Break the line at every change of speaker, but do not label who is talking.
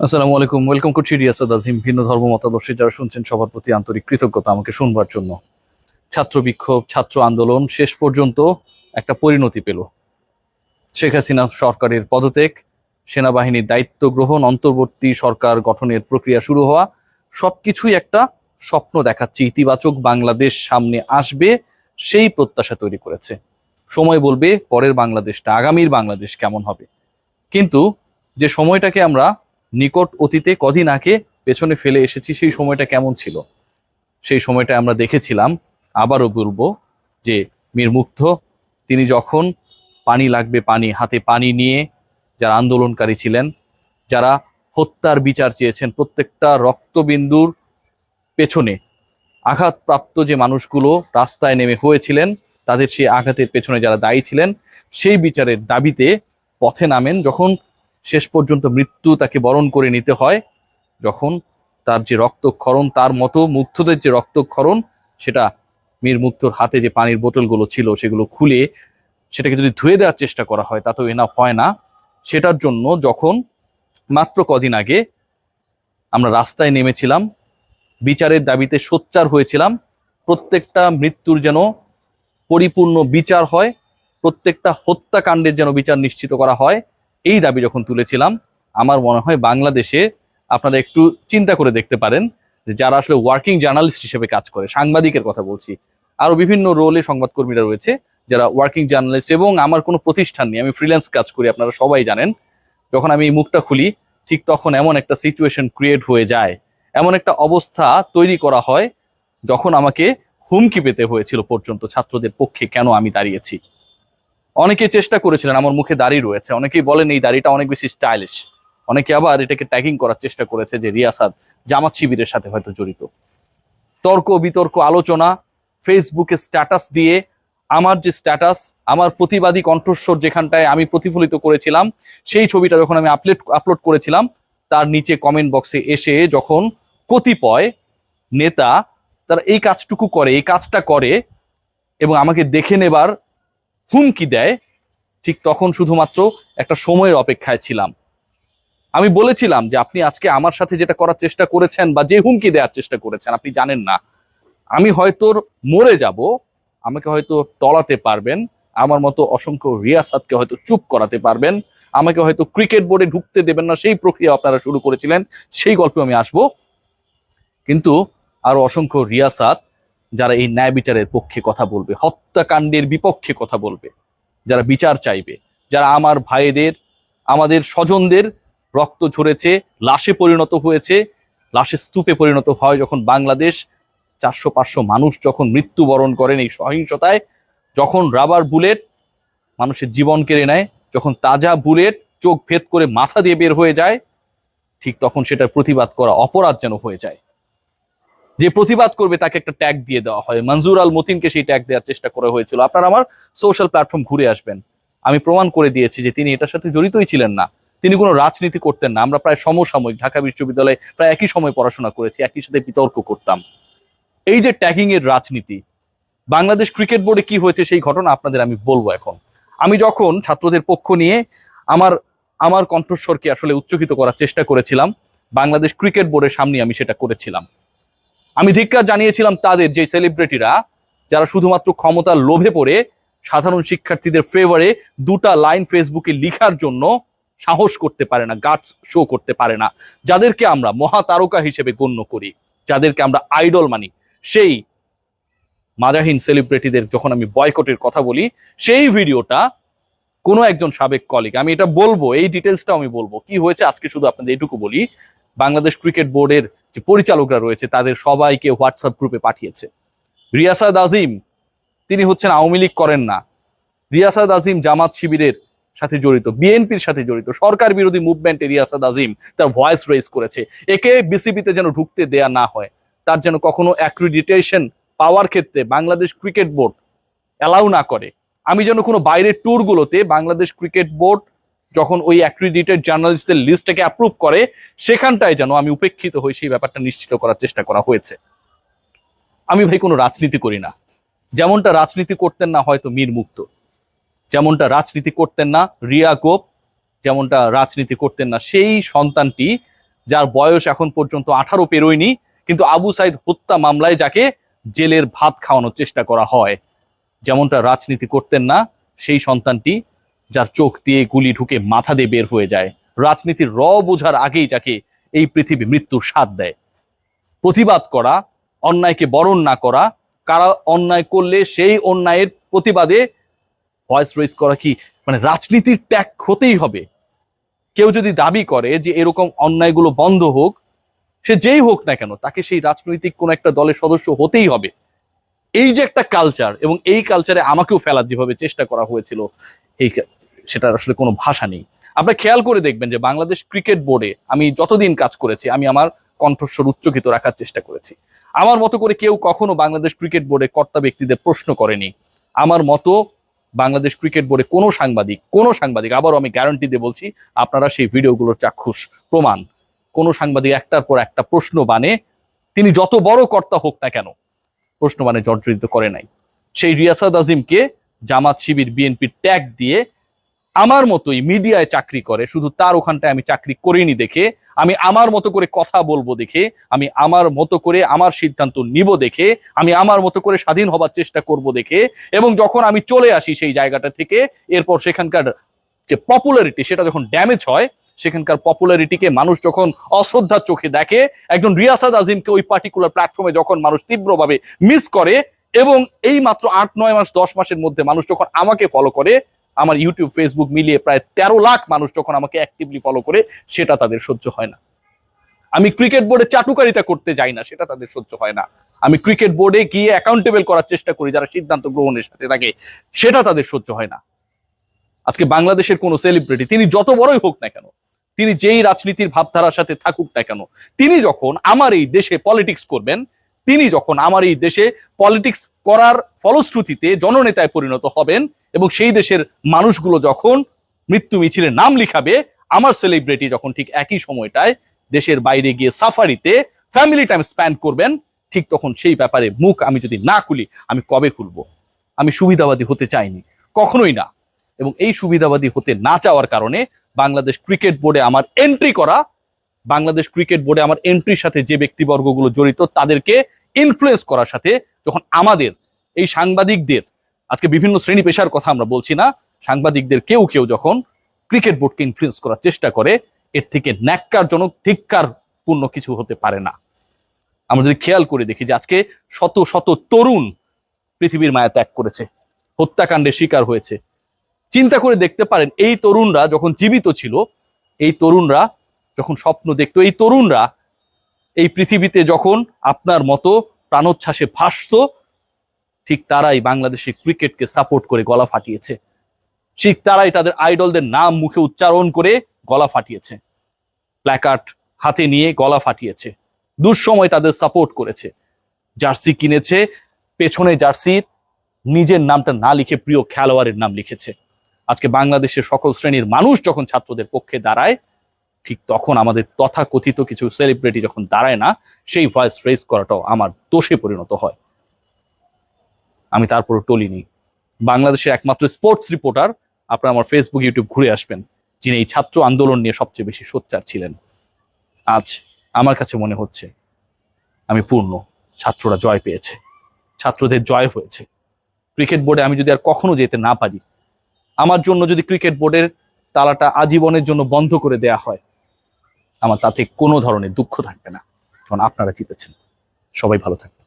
আসসালামু আলাইকুম। ওয়েলকাম করছি রিয়াসাদ আজিম ভিন্ন ধর্ম মতাদর্শী যারা শুনছেন, সবার প্রতি আন্তরিক কৃতজ্ঞতা আমাকে শুনবার জন্য। ছাত্র বিক্ষোভ, ছাত্র আন্দোলন, শেষ পর্যন্ত একটা পরিণতি পেল। শেখ হাসিনা সরকারের পদত্যাগ, সেনাবাহিনীর দায়িত্ব গ্রহণ, অন্তর্বর্তী সরকার গঠনের প্রক্রিয়া শুরু হওয়া, সবকিছুই একটা স্বপ্ন দেখাচ্ছে, ইতিবাচক বাংলাদেশ সামনে আসবে, সেই প্রত্যাশা তৈরি করেছে। সময় বলবে, পরের বাংলাদেশটা, আগামীর বাংলাদেশ কেমন হবে। কিন্তু যে সময়টাকে আমরা নিকট অতীতে কদিন আগে পেছনে ফেলে এসেছি, সেই সময়টা কেমন ছিল? সেই সময়টা আমরা দেখেছিলাম। আবারও বলব যে মীর মুগ্ধ, তিনি যখন পানি লাগবে পানি, হাতে পানি নিয়ে যারা আন্দোলনকারী ছিলেন, যারা হত্যার বিচার চেয়েছেন, প্রত্যেকটা রক্তবিন্দুর পেছনে আঘাতপ্রাপ্ত যে মানুষগুলো রাস্তায় নেমে হয়েছিলেন, তাদের সেই আঘাতের পেছনে যারা দায়ী ছিলেন, সেই বিচারের দাবিতে পথে নামেন। যখন শেষ পর্যন্ত মৃত্যু তাকে বরণ করে নিতে হয়। যখন তার যে রক্তক্ষরণ, তার মতো মুগ্ধদের যে রক্তক্ষরণ, সেটা মীর মুগ্ধর হাতে যে পানির বোতলগুলো ছিল, সেগুলো খুলে সেটাকে যদি ধুয়ে দেওয়ার চেষ্টা করা হয়, তা তাতেও এনাফ হয় না। সেটার জন্য যখন মাত্র কদিন আগে আমরা রাস্তায় নেমেছিলাম, বিচারের দাবিতে সোচ্চার হয়েছিলাম, প্রত্যেকটা মৃত্যুর যেন পরিপূর্ণ বিচার হয়, প্রত্যেকটা হত্যাকাণ্ডের যেন বিচার নিশ্চিত করা হয় এই দাবি যখন তুলেছিলাম, আমার মনে হয় বাংলাদেশে আপনারা একটু চিন্তা করে দেখতে পারেন যে যারা আসলে ওয়ার্কিং জার্নালিস্ট হিসেবে কাজ করে, সাংবাদিকের কথা বলছি, আরও বিভিন্ন রোলে সংবাদকর্মীরা রয়েছে যারা ওয়ার্কিং জার্নালিস্ট এবং আমার কোনো প্রতিষ্ঠান নেই, আমি ফ্রিল্যান্স কাজ করি, আপনারা সবাই জানেন। যখন আমি এই মুখটা খুলি, ঠিক তখন এমন একটা সিচুয়েশন ক্রিয়েট হয়ে যায়, এমন একটা অবস্থা তৈরি করা হয় যখন আমাকে হুমকি পেতে হয়েছিল পর্যন্ত ছাত্রদের পক্ষে কেন আমি দাঁড়িয়েছি। অনেকে চেষ্টা করেছিলেন, আমার মুখে দাড়ি রয়েছে। অনেকেই বলেন এই দাড়িটা অনেক বেশি স্টাইলিশ অনেকে আবার এটাকে ট্যাগিং করার চেষ্টা করেছে যে রিয়াসাদ জামাত শিবিরের সাথে হয়তো জড়িত। তর্ক, বিতর্ক, আলোচনা ফেসবুকে স্ট্যাটাস দিয়ে আমার যে স্ট্যাটাস আমার প্রতিবাদী কণ্ঠস্বর যেখানটায় আমি প্রতিফলিত করেছিলাম, সেই ছবিটা যখন আমি আপলোড আপলোড করেছিলাম, তার নিচে কমেন্ট বক্সে এসে যখন কতিপয় নেতা তারা এই কাজটুকু করে, এই কাজটা করে এবং আমাকে দেখে নেবার হুমকি দেয়, ঠিক তখন শুধুমাত্র একটা সময়ের অপেক্ষায় ছিলাম। আমি বলেছিলাম যে আপনি আজকে আমার সাথে যেটা করার চেষ্টা করেছেন বা যে হুমকি দেওয়ার চেষ্টা করেছেন, আপনি জানেন না। আমি হয়তো মরে যাব, আমাকে হয়তো টলাতে পারবেন, আমার মতো অসংখ্য রিয়াসাতকে হয়তো চুপ করাতে পারবেন, আমাকে হয়তো ক্রিকেট বোর্ডে ঢুকতে দেবেন না, সেই প্রক্রিয়া আপনারা শুরু করেছিলেন, সেই গল্পে আমি আসব। কিন্তু আরও অসংখ্য রিয়াসাত যারা এই ন্যায় বিচারের পক্ষে কথা বলবে, হত্যাকাণ্ডের বিপক্ষে কথা বলবে, যারা বিচার চাইবে, যারা আমার ভাইদের, আমাদের স্বজনদের রক্ত ঝরেছে, লাশে পরিণত হয়েছে লাশে স্তূপে পরিণত হয় যখন বাংলাদেশ, চারশো পাঁচশো মানুষ যখন মৃত্যুবরণ করেন এই সহিংসতায়, যখন রাবার বুলেট মানুষের জীবন কেড়ে নেয়, যখন তাজা বুলেট চোখ ভেদ করে মাথা দিয়ে বের হয়ে যায়, ঠিক তখন সেটার প্রতিবাদ করা অপরাধ যেন হয়ে যায়। যে প্রতিবাদ করবে তাকে একটা ট্যাগ দিয়ে দেওয়া হয়। মঞ্জুর আল মতিনকে সেই ট্যাগ দেওয়ার চেষ্টা করা হয়েছিল। আপনারা আমার সোশ্যাল প্ল্যাটফর্ম ঘুরে আসবেন। আমি প্রমাণ করে দিয়েছি যে তিনি এটার সাথে জড়িতই ছিলেন না। তিনি কোনো রাজনীতি করতেন না। আমরা প্রায় সমসাময়িক ঢাকা বিশ্ববিদ্যালয়ে প্রায় একই সময় পড়াশোনা করেছি, একই সাথে বিতর্ক করতাম। এই যে ট্যাগিং এর রাজনীতি, বাংলাদেশ ক্রিকেট বোর্ডে কি হয়েছে সেই ঘটনা আপনাদের আমি বলব এখন। আমি যখন ছাত্রদের পক্ষ নিয়ে আমার আমার কণ্ঠস্বরকে আসলে উচ্চকিত করার চেষ্টা করেছিলাম, বাংলাদেশ ক্রিকেট বোর্ডের সামনে আমি সেটা করেছিলাম। আমি ধিক্কার জানিয়েছিলাম তাদের যে সেলিব্রিটিরা যারা শুধুমাত্র ক্ষমতার লোভে পড়ে, সাধারণ শিক্ষার্থীদের ফেভারে দুটা লাইন ফেসবুকে লিখার জন্য সাহস করতে পারে না গাটস শো করতে পারে না। যাদেরকে আমরা মহাতারকা হিসেবে গণ্য করি, যাদেরকে আমরা আইডল মানি, সেই মাজাহীন সেলিব্রিটিদের যখন আমি বয়কটের কথা বলি, সেই ভিডিওটা কোনো একজন সাবেক কলিগ আমি এটা বলব, এই ডিটেলসটা আমি বলব, কি হয়েছে আজকে শুধু আপনাদের এটুকু বলি, বাংলাদেশ ক্রিকেট বোর্ডের যে পরিচালকরা রয়েছে, তাদের সবাইকে হোয়াটসঅ্যাপ গ্রুপে পাঠিয়েছে। রিয়াসাদ আজিম, তিনি হচ্ছেন আওয়ামী লীগ করেন না। রিয়াসাদ আজিম জামাত শিবিরের সাথে জড়িত, বিএনপির সাথে জড়িত, সরকার বিরোধী মুভমেন্টে রিয়াসাদ আজিম তার ভয়েস রেজ করেছে। একে বিসিবিতে যেন ঢুকতে দেয়া না হয়, তার যেন কখনো অ্যাক্রিডিটেশন পাওয়ার ক্ষেত্রে বাংলাদেশ ক্রিকেট বোর্ড অ্যালাউ না করে। আমি যেন কোনো বাইরের ট্যুরগুলোতে বাংলাদেশ ক্রিকেট বোর্ড যখন ওই অ্যাক্রিডিটেড জার্নালিস্টদের লিস্টটাকে অ্যাপ্রুভ করে, সেখানটায় যেন আমি উপেক্ষিত হই, সেই ব্যাপারটা নিশ্চিত করার চেষ্টা করা হয়েছে। আমি ভাই কোনো রাজনীতি করি না। যেমনটা রাজনীতি করতেন না হয়তো মীর মুক্ত। যেমনটা রাজনীতি করতেন না রিয়া গোপ, যেমনটা রাজনীতি করতেন না সেই সন্তানটি, যার বয়স এখন পর্যন্ত আঠারো পেরোয়নি, কিন্তু আবু সাইদ হত্যা মামলায় যাকে জেলের ভাত খাওয়ানোর চেষ্টা করা হয়। যেমনটা রাজনীতি করতেন না সেই সন্তানটি যার চোখ দিয়ে গুলি ঢুকে মাথা দিয়ে বের হয়ে যায়। রাজনীতির র বোঝার আগেই যাকে এই পৃথিবী মৃত্যুর স্বাদ দেয়। প্রতিবাদ করা, অন্যায়কে বরণ না করা, কারা অন্যায় করলে সেই অন্যায়ের প্রতিবাদে ভয়েস রেজ করা কি? মানে রাজনীতির ট্যাগ হতেই হবে। কেউ যদি দাবি করে যে এরকম অন্যায়গুলো বন্ধ হোক, সে যেই হোক না কেন, তাকে সেই রাজনৈতিক কোন একটা দলের সদস্য হতেই হবে। এই যে একটা কালচার এবং এই কালচারে আমাকেও ফেলার যেভাবে চেষ্টা করা হয়েছিল এই সেটার আসলে কোনো ভাষা নেই। আপনারা খেয়াল করে দেখবেন যে বাংলাদেশ ক্রিকেট বোর্ডে আমি যতদিন কাজ করেছি, আমি আমার কণ্ঠস্বর উচ্চকিত রাখার চেষ্টা করেছি। আমার মতো করে কেউ কখনো বাংলাদেশ ক্রিকেট বোর্ডে কর্তা ব্যক্তিদের প্রশ্ন করেনি। আমার মতো বাংলাদেশ ক্রিকেট বোর্ডে কোনো সাংবাদিক কোনো সাংবাদিক, আবারও আমি গ্যারান্টি দিয়ে বলছি, আপনারা সেই ভিডিওগুলোর চাক্ষুষ। প্রমাণ, কোনো সাংবাদিক একটার পর একটা প্রশ্ন বানে, তিনি যত বড় কর্তা হোক না কেন, প্রশ্ন মানে জর্জরিত করে নাই। সেই রিয়াসাদ আজিমকে জামাত শিবির বিএনপির ট্যাগ দিয়ে আমার মতোই মিডিয়ায় চাকরি করে, শুধু তার ওখানটায় আমি চাকরি করিনি দেখে, আমি আমার মতো করে কথা বলব দেখে, আমি আমার মতো করে আমার সিদ্ধান্ত নিব দেখে, আমি আমার মতো করে স্বাধীন হবার চেষ্টা করব দেখে, এবং যখন আমি চলে আসি সেই জায়গাটা থেকে, এরপর সেখানকার যে পপুলারিটি সেটা যখন ড্যামেজ হয়, সেখানকার পপুলারিটিকে মানুষ যখন অশ্রদ্ধার চোখে দেখে, একজন রিয়াসাদ আজিমকে ওই পার্টিকুলার প্ল্যাটফর্মে যখন মানুষ তীব্রভাবে মিস করে এবং এই মাত্র আট, নয় মাস, দশ মাসের মধ্যে মানুষ যখন আমাকে ফলো করে, আমার ইউটিউব ফেসবুক মিলিয়ে প্রায় তেরো লাখ মানুষ যখন আমাকে অ্যাক্টিভলি ফলো করে, সেটা তাদের সহ্য হয় না। আমি ক্রিকেট বোর্ডে চাটুকারিতা করতে যাই না, সেটা তাদের সহ্য হয় না। আমি ক্রিকেট বোর্ডে গিয়ে অ্যাকাউন্টেবল করার চেষ্টা করি, যারা সিদ্ধান্ত গ্রহণের সাথে থাকে, সেটা তাদের সহ্য হয় না। আজকে বাংলাদেশের কোনো সেলিব্রিটি তিনি যত বড়ই হোক না কেন, তিনি যেই রাজনীতির ভাবধারার সাথে থাকুক না কেন, তিনি যখন আমার এই দেশে পলিটিক্স করবেন তিনি যখন আমার এই দেশে পলিটিক্স করার ফলশ্রুতিতে জননেতায় পরিণত হবেন এবং সেই দেশের মানুষগুলো যখন মৃত্যু মিছিলে নাম লিখাবে, আমার সেলিব্রিটি যখন ঠিক একই সময়টায় দেশের বাইরে গিয়ে সাফারিতে ফ্যামিলি টাইম স্পেন্ড করবেন, ঠিক তখন সেই ব্যাপারে মুখ আমি যদি না খুলি, আমি কবে খুলবো? আমি সুবিধাবাদী হতে চাইনি, কখনোই না। এবং এই সুবিধাবাদী হতে না চাওয়ার কারণে বাংলাদেশ ক্রিকেট বোর্ডে আমার এন্ট্রি করা, বাংলাদেশ ক্রিকেট বোর্ডে আমার এন্ট্রির সাথে যে ব্যক্তিবর্গগুলো জড়িত, তাদেরকে ইনফ্লুয়েন্স করার সাথে যখন আমাদের, এই সাংবাদিকদের, আজকে বিভিন্ন শ্রেণি পেশার কথা আমরা বলছি না, সাংবাদিকদের কেউ কেউ যখন ক্রিকেট বোর্ডকে ইনফ্লুয়েন্স করার চেষ্টা করে, এর থেকে ন্যাক্কারজনক ধিক্কার পূর্ণ কিছু হতে পারে না। আমরা যদি খেয়াল করে দেখি যে আজকে শত শত তরুণ পৃথিবীর মায়া ত্যাগ করেছে, হত্যাকাণ্ডের শিকার হয়েছে। চিন্তা করে দেখতে পারেন, এই তরুণরা যখন জীবিত ছিল, এই তরুণরা যখন স্বপ্ন দেখতো, এই তরুণরা এই পৃথিবীতে যখন আপনার মতো প্রাণোচ্ছ্বাসে ভাসত, ঠিক তারাই বাংলাদেশি ক্রিকেটকে সাপোর্ট করে গলা ফাটিয়েছে। ঠিক তারাই তাদের আইডলদের নাম মুখে উচ্চারণ করে গলা ফাটিয়েছে। প্ল্যাকার্ড হাতে নিয়ে গলা ফাটিয়েছে। দুঃসময় তাদের সাপোর্ট করেছে। জার্সি কিনেছে, পেছনে জার্সির নিজের নামটা না লিখে প্রিয় খেলোয়াড়ের নাম লিখেছে। আজকে বাংলাদেশের সকল শ্রেণির মানুষ যখন ছাত্রদের পক্ষে দাঁড়ায় ঠিক তখন আমাদের তথাকথিত কিছু সেলিব্রিটি যখন দাঁড়ায় না, সেই ভয়েস রেজ করাটাও আমার দোষে পরিণত হয়। আমি তারপরও টলিনি বাংলাদেশের একমাত্র স্পোর্টস রিপোর্টার আপনারা আমার ফেসবুক ইউটিউব ঘুরে আসবেন, যিনি এই ছাত্র আন্দোলন নিয়ে সবচেয়ে বেশি সোচ্চার ছিলেন। আজ আমার কাছে মনে হচ্ছে, আমি পূর্ণ ছাত্ররা জয় পেয়েছে, ছাত্রদের জয় হয়েছে। ক্রিকেট বোর্ডে আমি যদি আর কখনো যেতে না পারি, আমার জন্য যদি ক্রিকেট বোর্ডের তালাটা আজীবনের জন্য বন্ধ করে দেয়া হয় আমার তাতে কোনো ধরনের দুঃখ থাকবে না। কারণ আপনারা জিতেছেন। সবাই ভালো থাকবেন।